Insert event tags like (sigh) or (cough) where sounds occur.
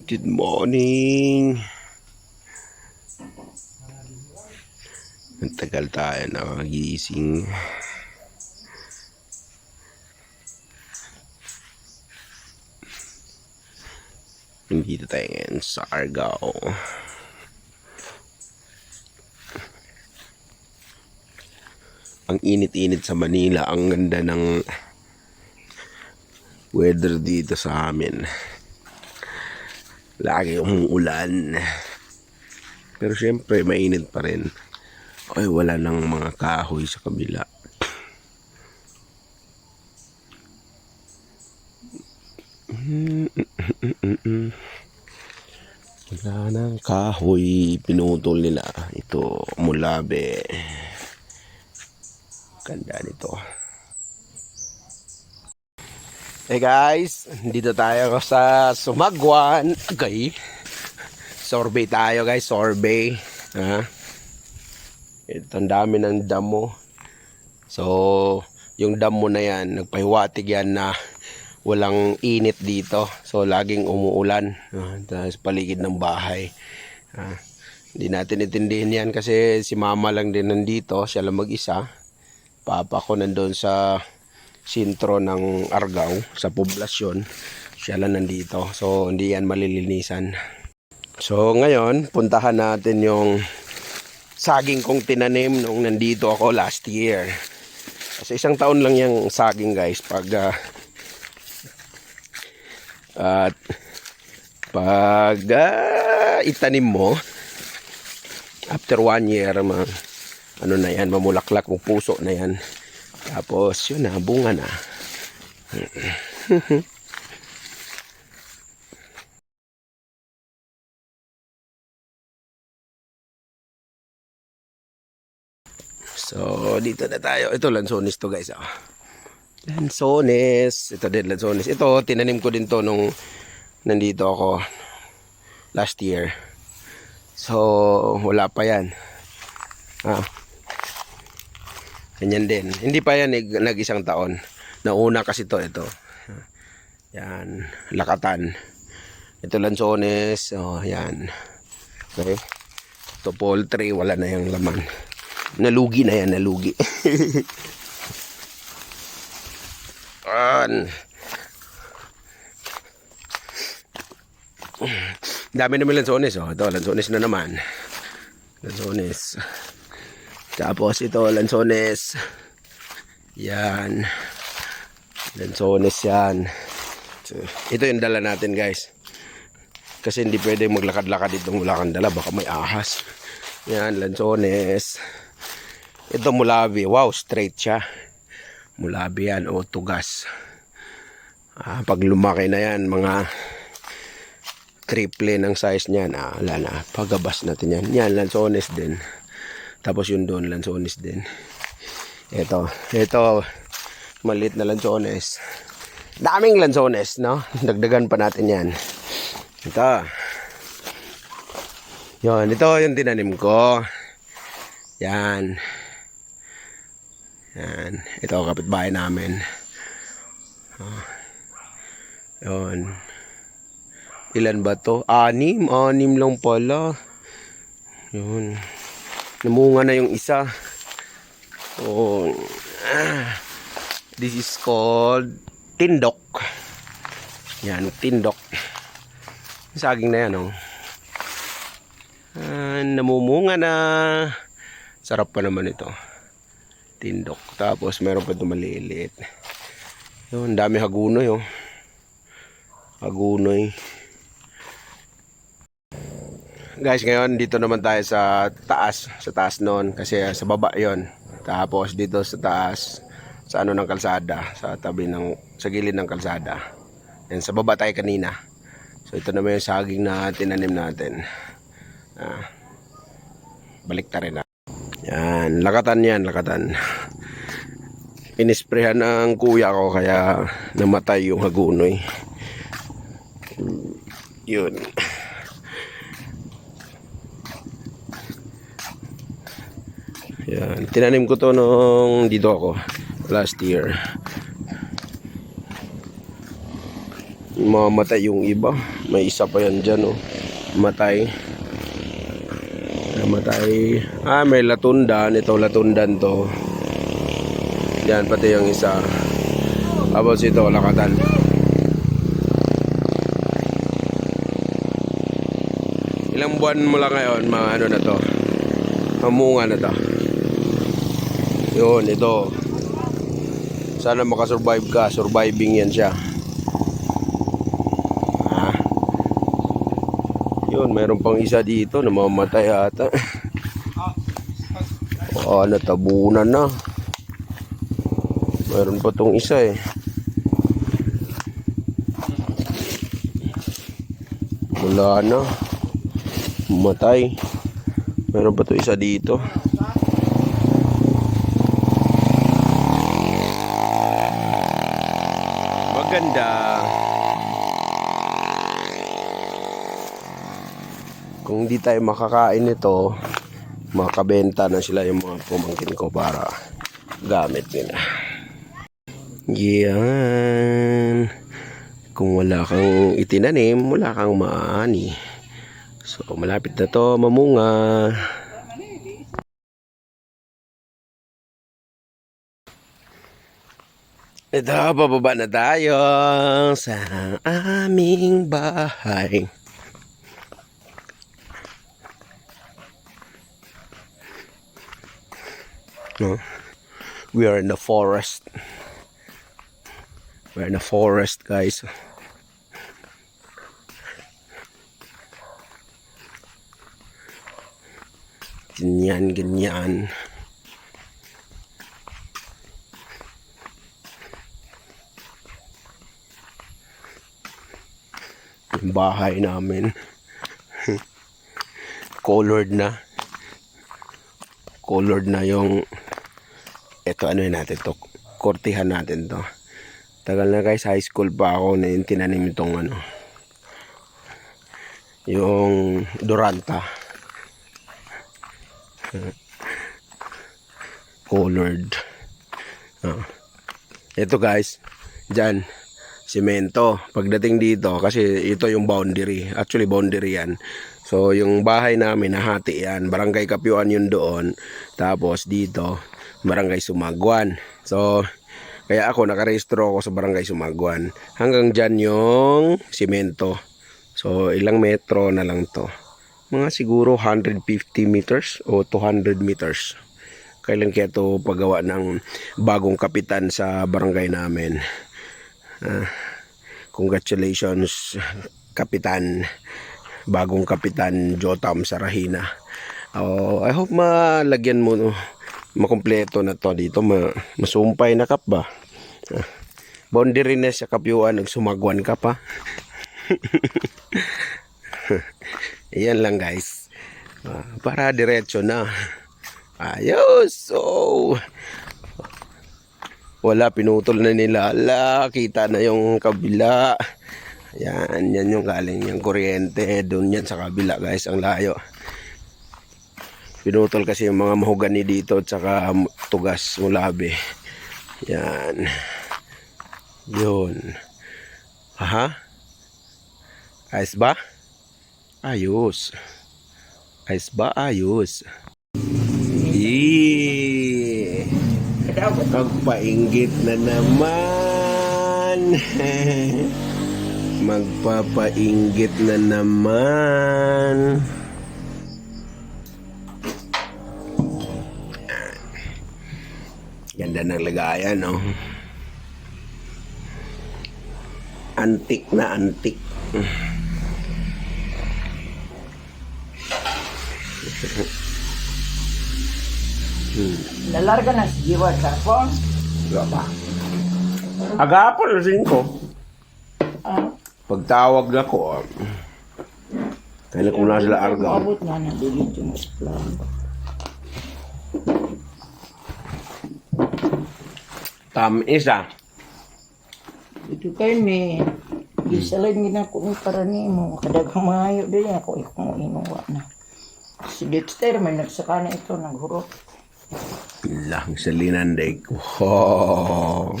Good morning. Ang tagal tayo nakagising. Nandito tayo ngayon sa Argao. Ang init-init sa Manila. Ang ganda ng weather dito sa amin. Lagi umuulan. Pero syempre, mainit pa rin. Ay, wala nang mga kahoy sa kabila. Wala nang kahoy. Pinutol nila. Ito, mulabe. Ganda nito. Hey guys, dito tayo sa Sumagwan. Okay. Sorbet tayo guys, sorbet. Ha? Ito ang dami ng damo. So, yung damo na yan, nagpahiwatig yan na walang init dito. So, laging umuulan. Ah, sa paligid ng bahay. Ah, hindi natin itindihin yan kasi si mama lang din nandito. Siya lang mag-isa. Papa ko nandun sa sintro ng Argao sa poblasyon. Siya lang nandito. So, hindi yan malilinisan. So, ngayon, puntahan natin yung saging kong tinanim nung nandito ako last year. Kasi isang taon lang yung saging guys. Pag ah, at pag ah, itanim mo, after one year, ma, ano na yan, mamulaklak ng puso na yan. Tapos, yun na, bunga na. (laughs) So, dito na tayo. Ito, lansones to guys. Ah. Lansones. Ito din, lansones. Ito, tinanim ko din to nung nandito ako last year. So, wala pa yan. Ah. Ganyan din. Hindi pa yan nag, nag-isang taon. Nauna kasi to ito. Yan. Lakatan. Ito lansones. Oh, yan. Okay. Ito poultry. Wala na yung laman. Nalugi na yan. Nalugi. (laughs) An. Dami naman lansones. Oh. Ito, lansones na naman. Lansones. Tapos ito, lansones. Yan. Lansones yan. So, ito yung dala natin guys. Kasi hindi pwede maglakad-lakad itong wala kang dala. Baka may ahas. Yan, lansones. Ito mulabi. Wow, straight siya. Mulabi yan o tugas. Ah, pag lumaki na yan, mga triple ng size niyan. Ah, wala na. Pagabas natin yan. Yan, lansones din. Tapos yun doon, lansones din. Ito, ito, maliit na lansones. Daming lansones, no? Dagdagan pa natin yan. Ito. Yun, ito yung tinanim ko. Yan. Yan. Ito, kapitbahay namin. Oh. Yun. Ilan ba to? Anim. Anim lang pala. Yun. Namunga na yung isa. So, ah, this is called tindok. Yan, tindok. Saging na yan, oh. Ah, namumunga na. Sarap pa naman ito. Tindok. Tapos, meron pa ito maliliit. Yun, dami hagunoy, oh. Hagunoy. Guys, ngayon dito naman tayo sa taas, sa taas noon kasi sa baba 'yon. Tapos dito sa taas sa ano ng kalsada, sa tabi ng sa gilid ng kalsada. Yan sa baba tayo kanina. So ito naman yung saging na tinanim natin. Ah, balik ta rin na. Yan, lakatan yan, lakatan. Inisprehan ng kuya ko kaya namatay yung hagunoy. Yun. Yan. Tinanim ko to nung dito ako last year. Mamatay yung iba. May isa pa yan dyan, oh. Matay. Namatay. Ah, may latundan. Ito, latundan to. Yan, pati yung isa. Tapos ito, lakatan. Ilang buwan mo lang ngayon, mga ano na to. Hamunga na to. Yun, ito. Sana makasurvive ka. Surviving yan siya. Ah. Yun, mayroon pang isa dito na mamatay ata. Oh, (laughs) natabunan na. Mayroon pa tong isa eh. Wala na. Matay. Meron pa to isa dito. Maganda. Kung di tayo makakain nito, makabenta na sila yung mga pumangkin ko para gamit nila. Yan. Kung wala kang itinanim, wala kang maani. So, malapit na to, mamunga. Ito, bababa na tayo sa aming bahay. No? We are in the forest. We're in the forest, guys. Ganyan, ganyan. Bahay namin. Colored na. Colored na yung ito ano yun natin to. Kortihan natin to. Tagal na guys, high school pa ako na yung tinanim itong ano. Yung Duranta. Colored. Ah. Ito guys, dyan, simento. Pagdating dito, kasi ito yung boundary. Actually, boundary yan. So, yung bahay namin, nahati yan. Barangay Kapyuan yun doon. Tapos dito, Barangay Sumagwan. So, kaya ako, nakarehistro ako sa Barangay Sumagwan. Hanggang dyan yung simento. So, ilang metro na lang to. Mga siguro 150 meters o 200 meters. Kailan kaya to paggawa ng bagong kapitan sa barangay namin. Ah, congratulations, kapitan. Bagong kapitan Jotam Sarahina. Oh, I hope malagyan mo no, makumpleto na to dito. Ma, masumpay na kap ba? Ah, boundary na sa kapyuan, nagsumagwan ka pa. (laughs) Ayan lang guys. Ah, para diretso na. Ayos. So, wala pinutol na nila. Ala, kita na yung kabila. Yan, yan yung galing yung kuryente. Doon yan sa kabila guys, ang layo. Pinutol kasi yung mga mahogani dito at saka tugas mulabi. Yan. Yun. Aha. Ayos ba? Ayos. Ayos ba? Ayos. Magpainggit na naman. Magpapainggit na naman. Ganda ng lagayan, no? Antik na antik. (laughs) Nalarga na si Jiwa sa phone. Wala pa. Agapon na ko. Ah, Pagtawag na ko, ah, kailan ko na sila arga. Abot nga na digit yung plan. Tam isa. Ito kayo ni Gisalad ngi na ko ni para ni mo kadagang maayo din ako ikong inuwa na. Si Dexter may nagsaka na ito naghurot. Lang sa linanday ko. Oh.